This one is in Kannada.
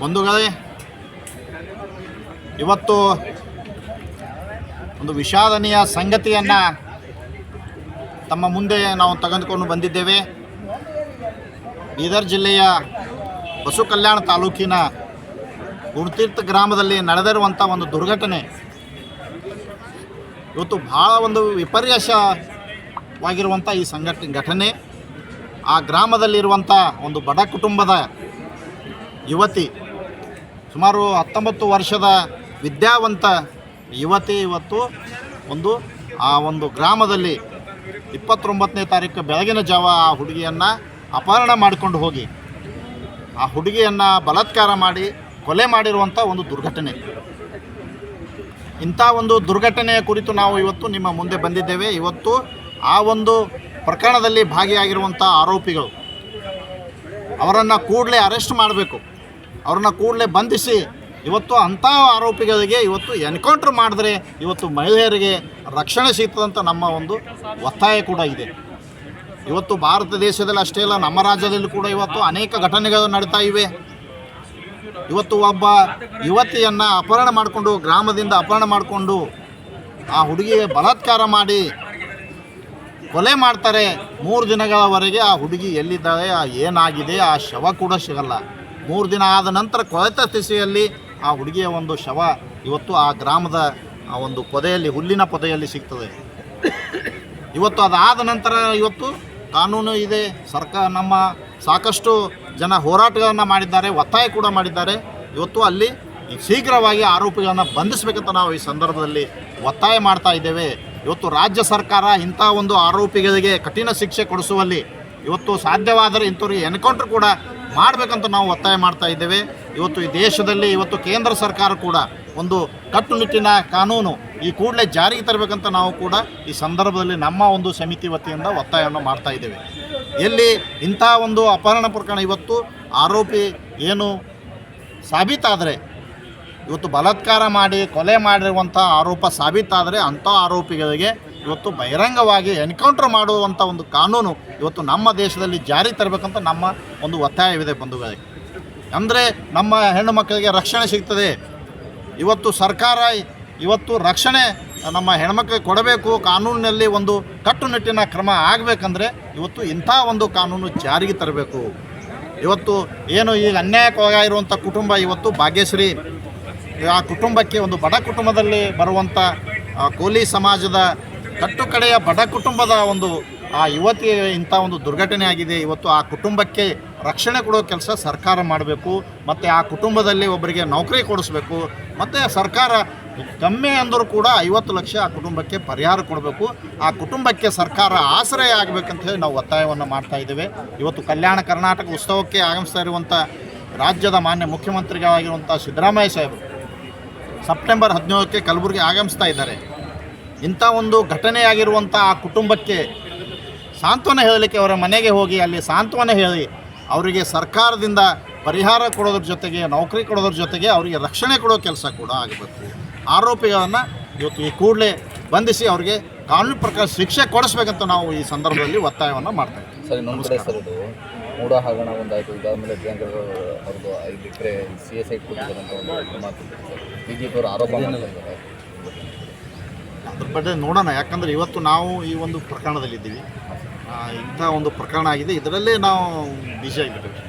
ಬಂಧುಗಳೇ ಇವತ್ತು ಒಂದು ವಿಷಾದನೀಯ ಸಂಗತಿಯನ್ನು ತಮ್ಮ ಮುಂದೆ ನಾವು ತೆಗೆದುಕೊಂಡು ಬಂದಿದ್ದೇವೆ. ಬೀದರ್ ಜಿಲ್ಲೆಯ ಬಸು ಕಲ್ಯಾಣ ತಾಲೂಕಿನ ಗುಣತೀರ್ಥ ಗ್ರಾಮದಲ್ಲಿ ನಡೆದಿರುವಂಥ ಒಂದು ದುರ್ಘಟನೆ. ಇವತ್ತು ಭಾಳ ಒಂದು ವಿಪರ್ಯಾಸವಾಗಿರುವಂಥ ಈ ಸಂಘಟ ಘಟನೆ. ಆ ಗ್ರಾಮದಲ್ಲಿರುವಂಥ ಒಂದು ಬಡ ಕುಟುಂಬದ ಯುವತಿ, ಸುಮಾರು ಹತ್ತೊಂಬತ್ತು ವರ್ಷದ ವಿದ್ಯಾವಂತ ಯುವತಿ ಇವತ್ತು ಒಂದು ಆ ಒಂದು ಗ್ರಾಮದಲ್ಲಿ ಇಪ್ಪತ್ತೊಂಬತ್ತನೇ ತಾರೀಕು ಬೆಳಗಿನ ಜಾವ ಆ ಹುಡುಗಿಯನ್ನು ಅಪಹರಣ ಮಾಡಿಕೊಂಡು ಹೋಗಿ, ಆ ಹುಡುಗಿಯನ್ನು ಬಲಾತ್ಕಾರ ಮಾಡಿ ಕೊಲೆ ಮಾಡಿರುವಂಥ ಒಂದು ದುರ್ಘಟನೆ. ಇಂಥ ಒಂದು ದುರ್ಘಟನೆಯ ಕುರಿತು ನಾವು ಇವತ್ತು ನಿಮ್ಮ ಮುಂದೆ ಬಂದಿದ್ದೇವೆ. ಇವತ್ತು ಆ ಒಂದು ಪ್ರಕರಣದಲ್ಲಿ ಭಾಗಿಯಾಗಿರುವಂಥ ಆರೋಪಿಗಳು, ಅವರನ್ನು ಕೂಡಲೇ ಅರೆಸ್ಟ್ ಮಾಡಬೇಕು. ಅವರನ್ನು ಕೂಡಲೇ ಬಂಧಿಸಿ, ಇವತ್ತು ಅಂಥ ಆರೋಪಿಗಳಿಗೆ ಇವತ್ತು ಎನ್ಕೌಂಟ್ರ್ ಮಾಡಿದ್ರೆ ಇವತ್ತು ಮಹಿಳೆಯರಿಗೆ ರಕ್ಷಣೆ ಸಿಗ್ತದಂತ ನಮ್ಮ ಒಂದು ಒತ್ತಾಯ ಕೂಡ ಇದೆ. ಇವತ್ತು ಭಾರತ ದೇಶದಲ್ಲಿ ಅಷ್ಟೇ ಅಲ್ಲ, ನಮ್ಮ ರಾಜ್ಯದಲ್ಲಿ ಕೂಡ ಇವತ್ತು ಅನೇಕ ಘಟನೆಗಳು ನಡೀತಾ ಇವೆ. ಇವತ್ತು ಒಬ್ಬ ಯುವತಿಯನ್ನು ಅಪಹರಣ ಮಾಡಿಕೊಂಡು, ಗ್ರಾಮದಿಂದ ಅಪಹರಣ ಮಾಡಿಕೊಂಡು ಆ ಹುಡುಗಿಗೆ ಬಲಾತ್ಕಾರ ಮಾಡಿ ಕೊಲೆ ಮಾಡ್ತಾರೆ. ಮೂರು ದಿನಗಳವರೆಗೆ ಆ ಹುಡುಗಿ ಎಲ್ಲಿದ್ದಾಳೆ, ಆ ಏನಾಗಿದೆ, ಆ ಶವ ಕೂಡ ಸಿಗಲ್ಲ. ಮೂರು ದಿನ ಆದ ನಂತರ ಕೊಳೆತ ಸ್ಥಿತಿಯಲ್ಲಿ ಆ ಹುಡುಗಿಯ ಒಂದು ಶವ ಇವತ್ತು ಆ ಗ್ರಾಮದ, ಆ ಒಂದು ಪೊದೆಯಲ್ಲಿ, ಹುಲ್ಲಿನ ಪೊದೆಯಲ್ಲಿ ಸಿಗ್ತದೆ. ಇವತ್ತು ಅದಾದ ನಂತರ ಇವತ್ತು ಕಾನೂನು ಇದೆ. ಸರ್ಕಾರ ನಮ್ಮ ಸಾಕಷ್ಟು ಜನ ಹೋರಾಟಗಳನ್ನು ಮಾಡಿದ್ದಾರೆ, ಒತ್ತಾಯ ಕೂಡ ಮಾಡಿದ್ದಾರೆ. ಇವತ್ತು ಅಲ್ಲಿ ಶೀಘ್ರವಾಗಿ ಆರೋಪಿಗಳನ್ನು ಬಂಧಿಸಬೇಕಂತ ನಾವು ಈ ಸಂದರ್ಭದಲ್ಲಿ ಒತ್ತಾಯ ಮಾಡ್ತಾ ಇದ್ದೇವೆ. ಇವತ್ತು ರಾಜ್ಯ ಸರ್ಕಾರ ಇಂಥ ಒಂದು ಆರೋಪಿಗಳಿಗೆ ಕಠಿಣ ಶಿಕ್ಷೆ ಕೊಡಿಸುವಲ್ಲಿ ಇವತ್ತು ಸಾಧ್ಯವಾದರೆ ಇಂಥವ್ರಿಗೆ ಎನ್ಕೌಂಟರ್ ಕೂಡ ಮಾಡಬೇಕಂತ ನಾವು ಒತ್ತಾಯ ಮಾಡ್ತಾ ಇದ್ದೇವೆ. ಇವತ್ತು ಈ ದೇಶದಲ್ಲಿ ಇವತ್ತು ಕೇಂದ್ರ ಸರ್ಕಾರ ಕೂಡ ಒಂದು ಕಟ್ಟುನಿಟ್ಟಿನ ಕಾನೂನು ಈ ಕೂಡಲೇ ಜಾರಿಗೆ ತರಬೇಕಂತ ನಾವು ಕೂಡ ಈ ಸಂದರ್ಭದಲ್ಲಿ ನಮ್ಮ ಒಂದು ಸಮಿತಿ ವತಿಯಿಂದ ಒತ್ತಾಯವನ್ನು ಮಾಡ್ತಾ ಇದ್ದೇವೆ. ಎಲ್ಲಿ ಇಂಥ ಒಂದು ಅಪಹರಣ ಪ್ರಕರಣ ಇವತ್ತು ಆರೋಪಿ ಏನು ಸಾಬೀತಾದರೆ ಇವತ್ತು ಬಲಾತ್ಕಾರ ಮಾಡಿ, ಕೊಲೆ ಮಾಡಿರುವಂಥ ಆರೋಪ ಸಾಬೀತಾದರೆ ಅಂಥ ಆರೋಪಿಗಳಿಗೆ ಇವತ್ತು ಬಹಿರಂಗವಾಗಿ ಎನ್ಕೌಂಟರ್ ಮಾಡುವಂಥ ಒಂದು ಕಾನೂನು ಇವತ್ತು ನಮ್ಮ ದೇಶದಲ್ಲಿ ಜಾರಿ ತರಬೇಕಂತ ನಮ್ಮ ಒಂದು ಒತ್ತಾಯವಿದೆ ಬಂಧುಗಳಿಗೆ ಅಂದರೆ ನಮ್ಮ ಹೆಣ್ಣು ಮಕ್ಕಳಿಗೆ ರಕ್ಷಣೆ ಸಿಗ್ತದೆ. ಇವತ್ತು ಸರ್ಕಾರ ಇವತ್ತು ರಕ್ಷಣೆ ನಮ್ಮ ಹೆಣ್ಮಕ್ಳಿಗೆ ಕೊಡಬೇಕು, ಕಾನೂನಿನಲ್ಲಿ ಒಂದು ಕಟ್ಟುನಿಟ್ಟಿನ ಕ್ರಮ ಆಗಬೇಕಂದ್ರೆ ಇವತ್ತು ಇಂಥ ಒಂದು ಕಾನೂನು ಜಾರಿಗೆ ತರಬೇಕು. ಇವತ್ತು ಏನು ಈಗ ಅನ್ಯಾಯಕ್ಕೊಳಗಾಗಿರುವಂಥ ಕುಟುಂಬ ಇವತ್ತು ಭಾಗ್ಯಶ್ರೀ ಆ ಕುಟುಂಬಕ್ಕೆ ಒಂದು ಬಡ ಕುಟುಂಬದಲ್ಲಿ ಬರುವಂಥ ಕೋಲಿ ಸಮಾಜದ ಕಟ್ಟುಕಡೆಯ ಬಡ ಕುಟುಂಬದ ಒಂದು, ಆ ಯುವತಿ ಇಂಥ ಒಂದು ದುರ್ಘಟನೆ ಆಗಿದೆ. ಇವತ್ತು ಆ ಕುಟುಂಬಕ್ಕೆ ರಕ್ಷಣೆ ಕೊಡೋ ಕೆಲಸ ಸರ್ಕಾರ ಮಾಡಬೇಕು. ಮತ್ತು ಆ ಕುಟುಂಬದಲ್ಲಿ ಒಬ್ಬರಿಗೆ ನೌಕರಿ ಕೊಡಿಸ್ಬೇಕು. ಮತ್ತು ಸರ್ಕಾರ ಕಮ್ಮಿ ಅಂದರೂ ಕೂಡ ಐವತ್ತು ಲಕ್ಷ ಆ ಕುಟುಂಬಕ್ಕೆ ಪರಿಹಾರ ಕೊಡಬೇಕು. ಆ ಕುಟುಂಬಕ್ಕೆ ಸರ್ಕಾರ ಆಶ್ರಯ ಆಗಬೇಕಂತ ಹೇಳಿ ನಾವು ಒತ್ತಾಯವನ್ನು ಮಾಡ್ತಾ ಇದ್ದೇವೆ. ಇವತ್ತು ಕಲ್ಯಾಣ ಕರ್ನಾಟಕ ಉತ್ಸವಕ್ಕೆ ಆಗಮಿಸ್ತಾ ಇರುವಂಥ ರಾಜ್ಯದ ಮಾನ್ಯ ಮುಖ್ಯಮಂತ್ರಿಗಳಾಗಿರುವಂಥ ಸಿದ್ದರಾಮಯ್ಯ ಸಾಹೇಬರು ಸೆಪ್ಟೆಂಬರ್ ಹದಿನೇಳಕ್ಕೆ ಕಲಬುರಗಿ ಆಗಮಿಸ್ತಾ ಇದ್ದಾರೆ. ಇಂಥ ಒಂದು ಘಟನೆಯಾಗಿರುವಂಥ ಆ ಕುಟುಂಬಕ್ಕೆ ಸಾಂತ್ವನ ಹೇಳಲಿಕ್ಕೆ ಅವರ ಮನೆಗೆ ಹೋಗಿ ಅಲ್ಲಿ ಸಾಂತ್ವನ ಹೇಳಿ ಅವರಿಗೆ ಸರ್ಕಾರದಿಂದ ಪರಿಹಾರ ಕೊಡೋದ್ರ ಜೊತೆಗೆ ನೌಕರಿ ಕೊಡೋದ್ರ ಜೊತೆಗೆ ಅವರಿಗೆ ರಕ್ಷಣೆ ಕೊಡೋ ಕೆಲಸ ಕೂಡ ಆಗಬೇಕು. ಆರೋಪಿಗಳನ್ನು ಇವತ್ತು ಈ ಕೂಡಲೇ ಬಂಧಿಸಿ ಅವರಿಗೆ ಕಾನೂನು ಪ್ರಕಾರ ಶಿಕ್ಷೆ ಕೊಡಿಸ್ಬೇಕಂತ ನಾವು ಈ ಸಂದರ್ಭದಲ್ಲಿ ಒತ್ತಾಯವನ್ನು ಮಾಡ್ತಾ ಇದ್ದೀವಿ. ಮೂಡ ಹಗರಣ ಒಂದಾಯಿತು. ಇದಾದಮೇಲೆ ಪ್ರಿಯಾಂಕಾ ಅವ್ರದ್ದು ಐದು ಎಕರೆ ಸಿ ಎಸ್ ಐ ಅಂತ ಒಂದು ಮಾತು ಬಿ ಜೆ ಪಿಯವರು ಆರೋಪ ಅದ್ರ ಬಗ್ಗೆ ನೋಡೋಣ ಯಾಕಂದರೆ ಇವತ್ತು ನಾವು ಈ ಒಂದು ಪ್ರಕರಣದಲ್ಲಿದ್ದೀವಿ. ಇಂಥ ಒಂದು ಪ್ರಕರಣ ಆಗಿದೆ. ಇದರಲ್ಲೇ ನಾವು ಬಿಜಿ ಆಗಿಬಿಟ್ಟಿವಿ